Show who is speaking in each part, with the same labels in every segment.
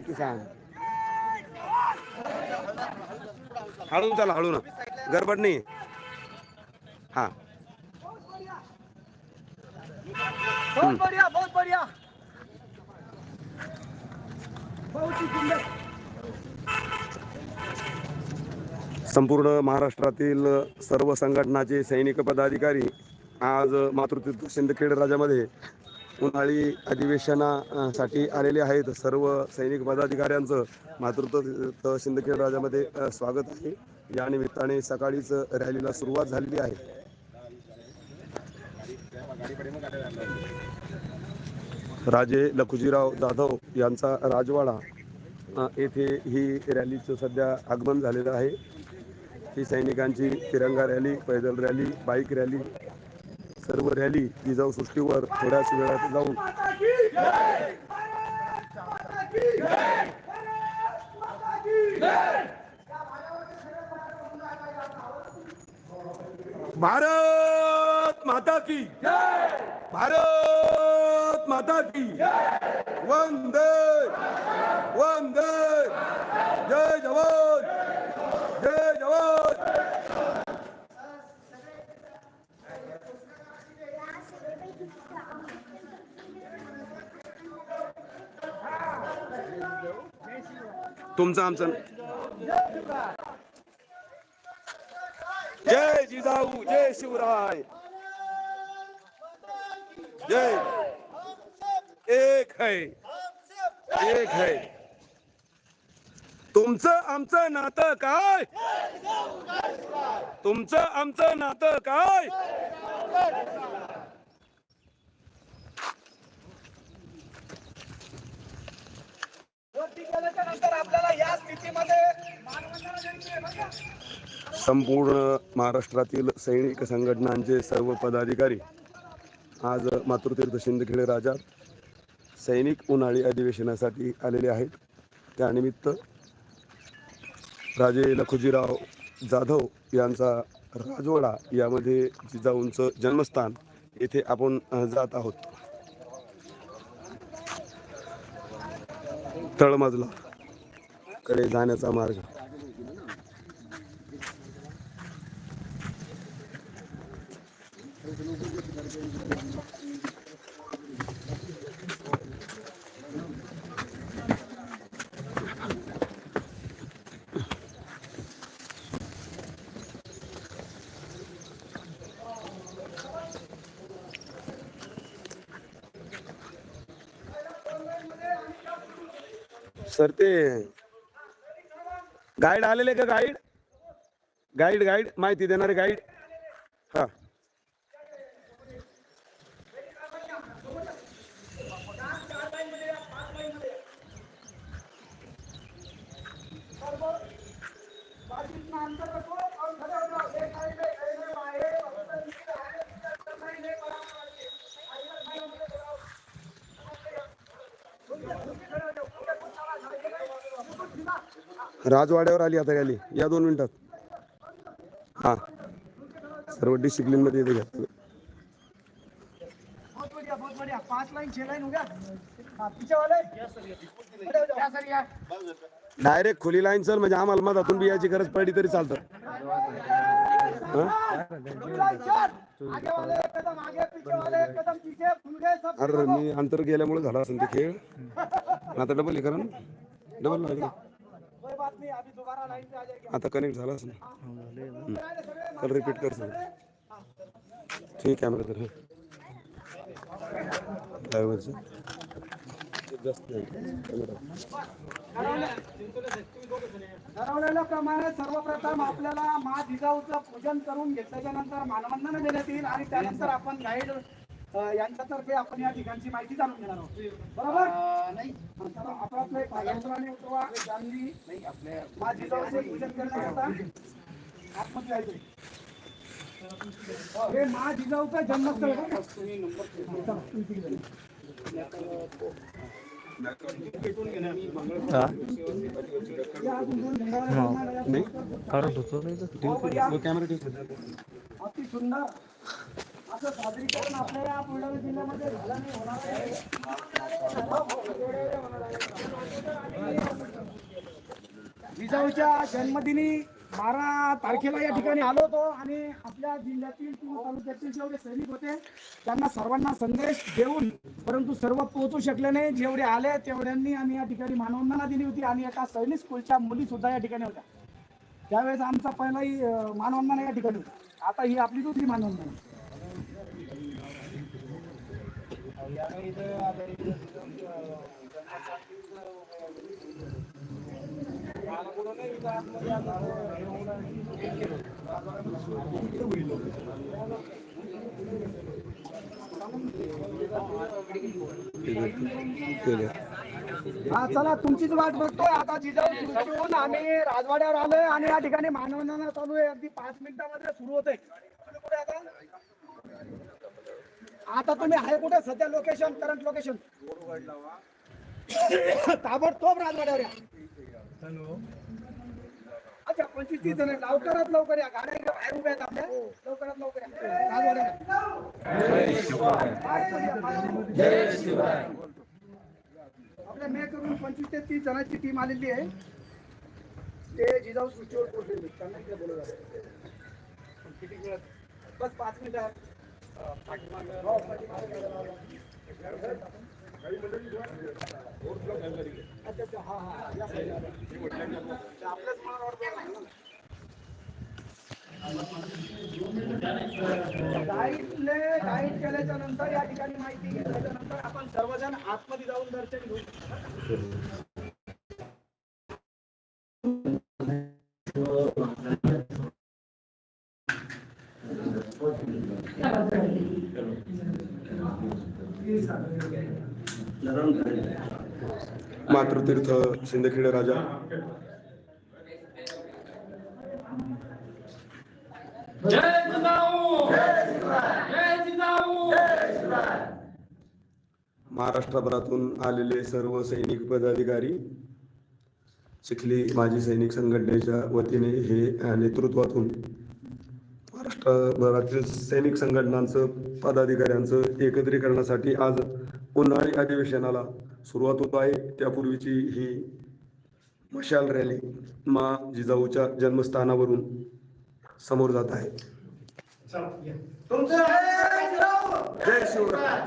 Speaker 1: किसान हळू चला हळू ना गडबड नाही. हा.
Speaker 2: बहुत बढ़िया बहुत बढ़िया. बहुत ही सुंदर
Speaker 1: संपूर्ण महाराष्ट्रातील सर्व संघटनाचे सैनिक पदाधिकारी आज मातृतीर्थ शिंदखेड राजामध्ये उन्हाळी अधिवेशनासाठी आलेले आहेत. सर्व सैनिक पदाधिकाऱ्यांचं मातृत्व शिंदखेड राजामध्ये स्वागत आहे. या निमित्ताने सकाळीच रॅलीला सुरुवात झालेली आहे. राजे लखुजीराव जाधव यांचा राजवाडा येथे ही रॅलीचं सध्या आगमन झालेलं आहे. ही सैनिकांची तिरंगा रॅली पैदल रॅली बाईक रॅली सर्व रॅली जिजाऊ सृष्टीवर थोड्याच वेळात जाऊन
Speaker 2: माता की जय माता की जय माता की जय
Speaker 1: भारत माता की भारत माता की वंदे वंदे जय जवान जय जवान तुमचं आमचं जय जिजाऊ जय शिवराय. जय. एक है. एक है. तुमचं आमचं नातं काय? तुमचं आमचं नातं काय
Speaker 2: वरती गेल्याच्यानंतर आपल्याला या स्थितीमध्ये मानवंदना द्यायची आहे बरं का?
Speaker 1: संपूर्ण महाराष्ट्रातील सैनिक संघटनांचे सर्व पदाधिकारी आज मातृतीर्थ शिंदखेड राजा सैनिक उन्हाळी अधिवेशनासाठी आलेले आहेत. त्यानिमित्त राजे लखुजीराव जाधव यांचा राजवाडा यामध्ये जिजाऊंचं जन्मस्थान येथे आपण जात आहोत. तळमजला. कडे जाण्याचा मार्ग. सर ते गाईड आलेले का गाईड गाईड गाईड माहिती देणारे गाईड हा. राजवाड्यावर आली आता गाली या दोन मिनिटात. हा. सर्व डिसिप्लिनमध्ये येते घ्या.
Speaker 2: लाइन हो
Speaker 1: डायरेक्ट खुली लाईन चल म्हणजे आम्हाला मधातून बियाची गरज पडली तरी चालतं. अरे मी अंतर गेल्यामुळे झाला असेल ते खेळ. आता डबल हे करा डबल आता कनेक्ट झाला असेल. चल रिपीट कर सर ठीक आहे मला तर ड्रायव्हरचं जास्त कॅमेरा
Speaker 2: ठरवलेल्याप्रमाणे सर्वप्रथम आपल्याला मा जिजाऊचं पूजन करून घेतल्याच्या नंतर मानवंदना देण्यात येईल आणि त्यानंतर आपण गाईड यांच्यातर्फे आपण या ठिकाणची माहिती जाणून घेणार आहोत. बरोबर? नाही. हे मा जिजाऊचं जन्मस्थळ?
Speaker 1: ठीक
Speaker 2: अति सुंदर. असं सादरीकरण आपल्या बुलढाणा जिल्ह्यामध्ये झालं नाही होणार आहे. जिजाऊच्या जन्मदिनी बारा तारखेला या ठिकाणी आलो होतो आणि आपल्या जिल्ह्यातील किंवा तालुक्यातील जेवढे सैनिक होते त्यांना सर्वांना संदेश देऊन परंतु सर्व पोहोचू शकले नाही. जेवढे आले तेवढ्यांनी आम्ही या ठिकाणी मानवंदना दिली होती आणि एका सैनिक स्कूलच्या मुली सुद्धा या ठिकाणी होत्या. त्यावेळेस आमचा पहिलाही मानवंदना या ठिकाणी होता. आता ही आपली दुसरी मानवंदना. हा चला तुमचीच वाट बघतोय. आता जिजाऊन आम्ही राजवाड्यावर आलोय आणि या ठिकाणी मानवंदना चालू आहे. अगदी पाच मिनिटामध्ये सुरू होते आता. आता तुम्ही आहे कुठे? सध्या लोकेशन करंट लोकेशन ताबडतोब राजवाड्यावर या. अच्छा पंचवीस तीस जण. लवकरात लवकर या. गाड्या बाहेर उभ्या आहेत आपल्या. लवकरात लवकर या. राजवाड्यावर या. आपल्या मे करून पंचवीस ते तीस जणांची टीम आलेली आहे. ते जिजाऊ सृष्टीवर पोहोचलेले त्यांना बोलवलं आहे. किती वेळ बस पाच मिनिटं गाईड केल्याच्यानंतर या ठिकाणी माहिती घेतल्याच्या नंतर आपण सर्वजण आतमध्ये जाऊन दर्शन घेऊ.
Speaker 1: मातृतीर्थ सिंदखेड राजा. महाराष्ट्रभरातून आलेले सर्व सैनिक पदाधिकारी चिखली माजी सैनिक संघटनेच्या वतीने हे नेतृत्वातून महाराष्ट्रभरातील सैनिक संघटनांचं पदाधिकाऱ्यांचं एकत्रीकरणासाठी आज उन्हाळी अधिवेशनाला सुरुवात होत आहे त्यापूर्वीची ही मशाल रॅली मा जिजाऊच्या जन्मस्थानावरून समोर जात आहे.
Speaker 2: जय
Speaker 1: शिवराय.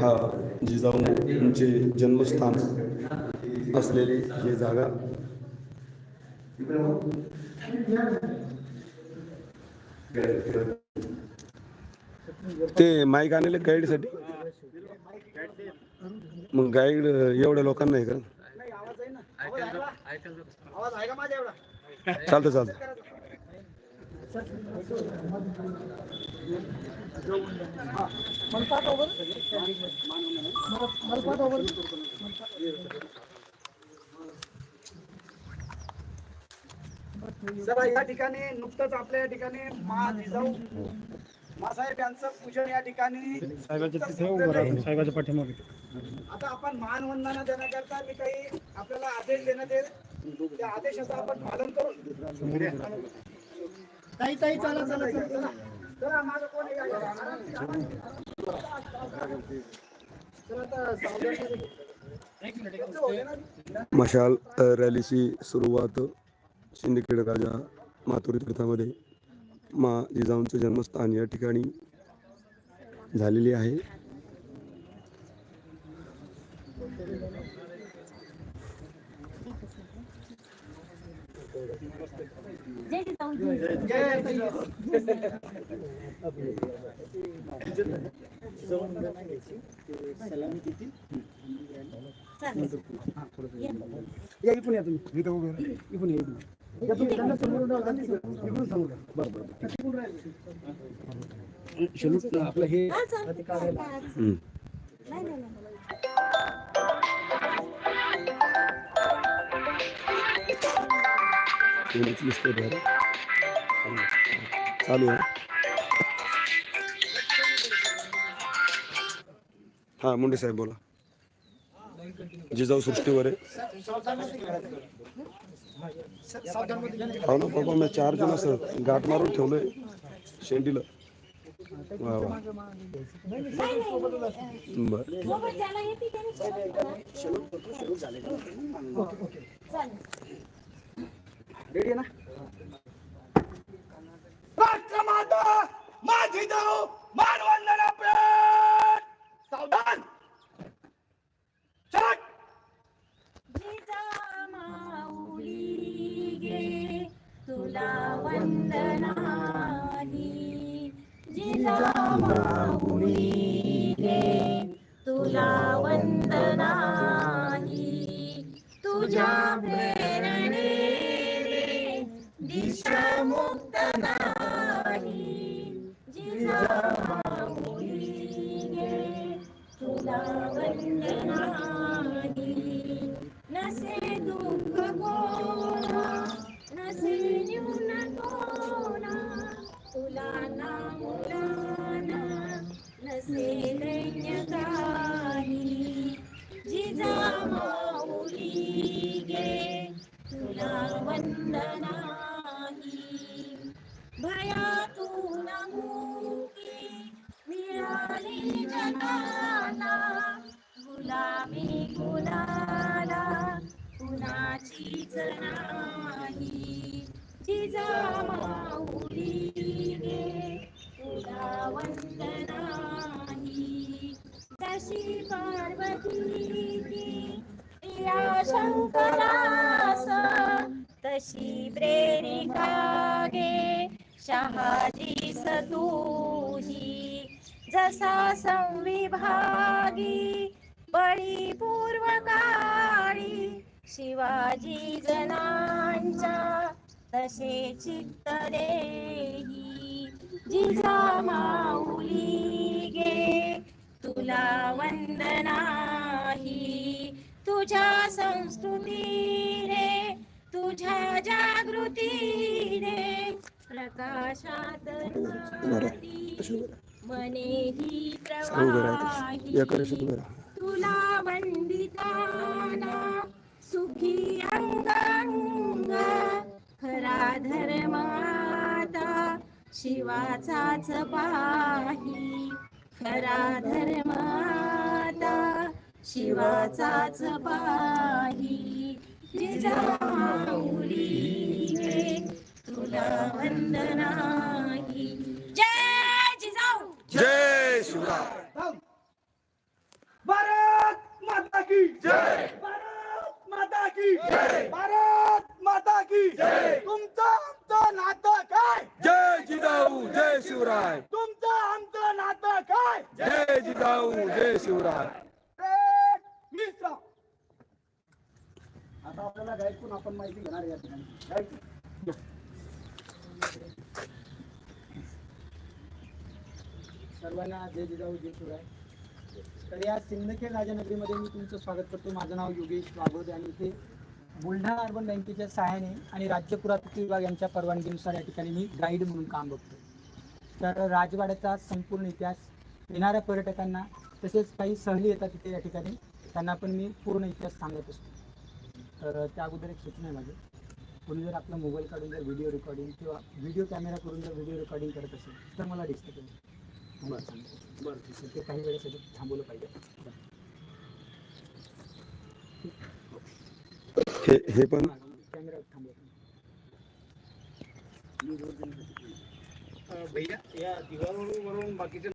Speaker 1: हा. जिजाऊंचे जन्मस्थान असलेली ही जागा. ते माईक आणले गाईडसाठी. मग गाईड एवढ्या लोकांना आहे का? चालतं चालतं.
Speaker 2: जरा या ठिकाणी नुकतंच आपल्या या ठिकाणी मा जिजाऊ मासाहेब यांचं पूजन या ठिकाणी
Speaker 3: साहेबाच्या पाठीमागे.
Speaker 2: आता आपण मानवंदना देण्याकरता मी काही आपल्याला आदेश देण्यात येईल. त्या आदेशाचं आपण पालन करून ताई ताई चला चला चला.
Speaker 1: मशाल रॅलीची सुरुवात शिंदखेड राजा माथुरी तीर्थामध्ये मा जिजाऊंचं जन्मस्थान या ठिकाणी झालेली आहे.
Speaker 4: जय जिजाऊ
Speaker 2: या इकडून या तुम्ही इकडून या इकडून आपलं हे
Speaker 4: हा,
Speaker 1: पोलीस दिसते बाहेर. चालू आहे. हां मुंडे साहेब बोला. जिजाऊ सृष्टीवर आहे. हो ना बाबा मी चार जण असं गाठ मारून ठेवलंय शेंडीला. वा वा. बर.
Speaker 4: सोबत ज्याला येते त्याने चालेल
Speaker 2: रेडी आहे ना? राष्ट्रमाता माझी जाऊ मानवंदना पेट सावधान! चट
Speaker 4: जिजा माऊली गे तुला वंदनानी गे तुला वंदनानी तुझ्या मुक्त नाही जिजा माऊली गे तुला वंदनानी मिळाली गुलामी कुणाला कुणाचीच नाही जिजा माऊली गे तुला वंदनाही तशी पार्वती या शंकरास तशी प्रेरिका गे शहाजी सतू जसा संविभागी बळी पूर्वकाळी शिवाजी जनांच्या तसे चित्त देही. जिजा माऊली गे तुला वंदनाही. तुझ्या संस्कृतीने तुझ्या जागृतीने प्रकाशात मनेही प्रवाही. तुला वंदिताना सुखी अंगांग खरा धर्माता शिवाचाच पाही. खरा धर्माता शिवाचाच पाही. तुला वंदनाही जय जिजाऊ
Speaker 1: जय शिवराय
Speaker 2: भारत माता की जय। भारत माता की जय। भारत माता की जय। तुमचं आमचं नातं काय?
Speaker 1: जय जिजाऊ जय शिवराय।
Speaker 2: तुमचं आमचं नातं काय?
Speaker 1: जय जिजाऊ जय शिवराय।
Speaker 2: मिश्र। आता आपल्याला गायकून आपण माहिती घेणार या ठिकाणी.
Speaker 5: सर्वांना जय जिजाऊ जय शिवराय. तर या सिंदखेड राजानगरीमध्ये मी तुमचं स्वागत करतो. माझं नाव योगेश वाघोद आणि इथे बुलढाणा अर्बन बँकेच्या सहाय्याने आणि राज्य पुरातत्व विभाग यांच्या परवानगीनुसार या ठिकाणी मी गाईड म्हणून काम बघतो तर राजवाड्याचा संपूर्ण इतिहास येणाऱ्या पर्यटकांना तसेच काही सहली येतात तिथे या ठिकाणी त्यांना पण मी पूर्ण इतिहास सांगत असतो. तर त्या अगोदर एक सूचना आहे माझी. कोणी जर आपला मोबाईल काढून जर व्हिडिओ रेकॉर्डिंग किंवा व्हिडिओ कॅमेरा करून जर व्हिडिओ रेकॉर्डिंग करत असेल तर मला डिस्टर्ब होईल बरं बरं ठीक आहे ते काही वेळेसाठी थांबवलं पाहिजे
Speaker 1: हे हे पण?
Speaker 5: कॅमेरा थांबवतो
Speaker 3: भैया या दिवाळवरून बाकीचे